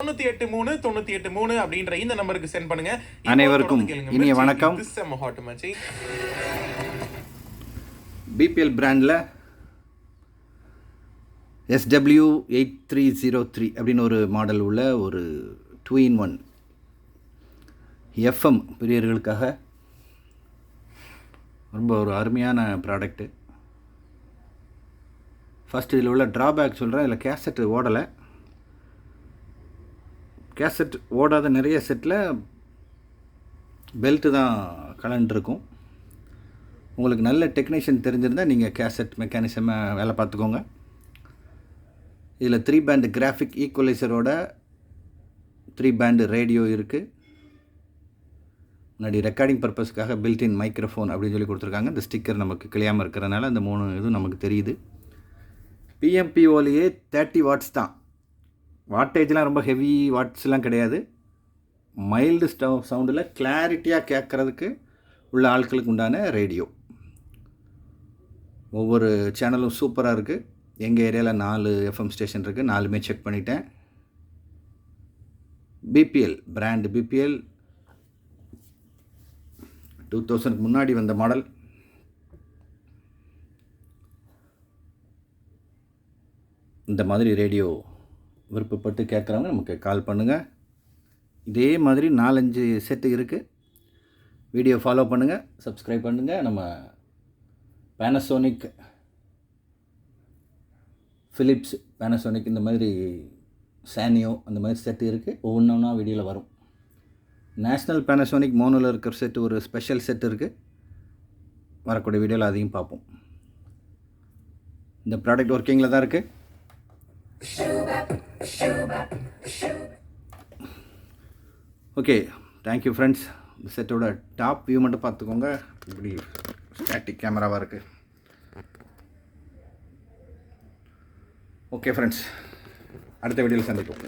தொண்ணூத்தி எட்டு மூணு தொண்ணூத்தி எட்டு மூணு அப்படின்ற இந்த நம்பருக்கு சென்ட் பண்ணுங்க அனைவருக்கும். இனிய வணக்கம். பிபிஎல் பிராண்டில் SW eight three zero three அப்படின்னு ஒரு மாடல் உள்ள ஒரு டூ இன் ஒன் எஃப்எம் பிரியர்களுக்காக ரொம்ப ஒரு அருமையான ப்ராடக்ட்டு ஃபஸ்ட் இதில் உள்ள ட்ராபேக் சொல்கிறேன் இதில் கேசட் ஓடலை கேசட் ஓடாத நிறைய செட்டில் பெல்ட்டு தான் கலண்டுருக்கும். உங்களுக்கு நல்ல டெக்னீஷியன் தெரிஞ்சிருந்தால் நீங்கள் கேசட் மெக்கானிசமாக வேலை பார்த்துக்கோங்க. இதில் த்ரீ பேண்டு கிராஃபிக் ஈக்குவலைசரோட த்ரீ பேண்டு ரேடியோ இருக்குது முன்னாடி ரெக்கார்டிங் பர்பஸ்க்காக பில்டின் மைக்ரோஃபோன் அப்படின்னு சொல்லி கொடுத்துருக்காங்க. இந்த ஸ்டிக்கர் நமக்கு கிளியாமல் இருக்கிறனால அந்த மூணு இதுவும் நமக்கு தெரியுது. பிஎம்பிஓலேயே தேர்ட்டி வாட்ஸ் தான். வாட்டேஜ்லாம் ரொம்ப ஹெவி வாட்ஸ்லாம் கிடையாது. மைல்டு ஸ்டவ் சவுண்டில் கிளாரிட்டியாக கேட்குறதுக்கு உள்ள ஆட்களுக்கு உண்டான ரேடியோ ஒவ்வொரு சேனலும் சூப்பராக இருக்குது எங்கள் ஏரியாவில் நாலு எஃப்எம் ஸ்டேஷன் இருக்குது நாலுமே செக் பண்ணிட்டேன். பிபிஎல் பிராண்டு பிபிஎல் டூ தௌசண்ட்க்கு முன்னாடி வந்த மாடல் இந்த மாதிரி ரேடியோ விருப்பப்பட்டு கேட்குறவங்க நமக்கு கால் பண்ணுங்கள் இதே மாதிரி நாலஞ்சு செட்டு இருக்குது வீடியோ ஃபாலோ பண்ணுங்கள் சப்ஸ்கிரைப் பண்ணுங்கள் நம்ம பேனசோனிக் ஃபிலிப்ஸ் பேனசோனிக் இந்த மாதிரி சானியோ அந்த மாதிரி செட்டு இருக்குது ஒவ்வொன்றா வீடியோவில் வரும். நேஷ்னல் பேனசோனிக் மோனோவில் இருக்கிற செட்டு ஒரு ஸ்பெஷல் செட் இருக்குது வரக்கூடிய வீடியோவில் அதையும் பார்ப்போம். இந்த ப்ராடக்ட் ஒர்க்கிங்கில் தான் இருக்குது ஓகே தேங்க்யூ ஃப்ரெண்ட்ஸ் இந்த செட்டோட டாப் வியூ மட்டும் பார்த்துக்கோங்க. இப்படி ஸ்டாட்டிக் கேமராவாக இருக்குது ஓகே ஃப்ரெண்ட்ஸ் அடுத்த வீடியோவில் சந்திப்போம்.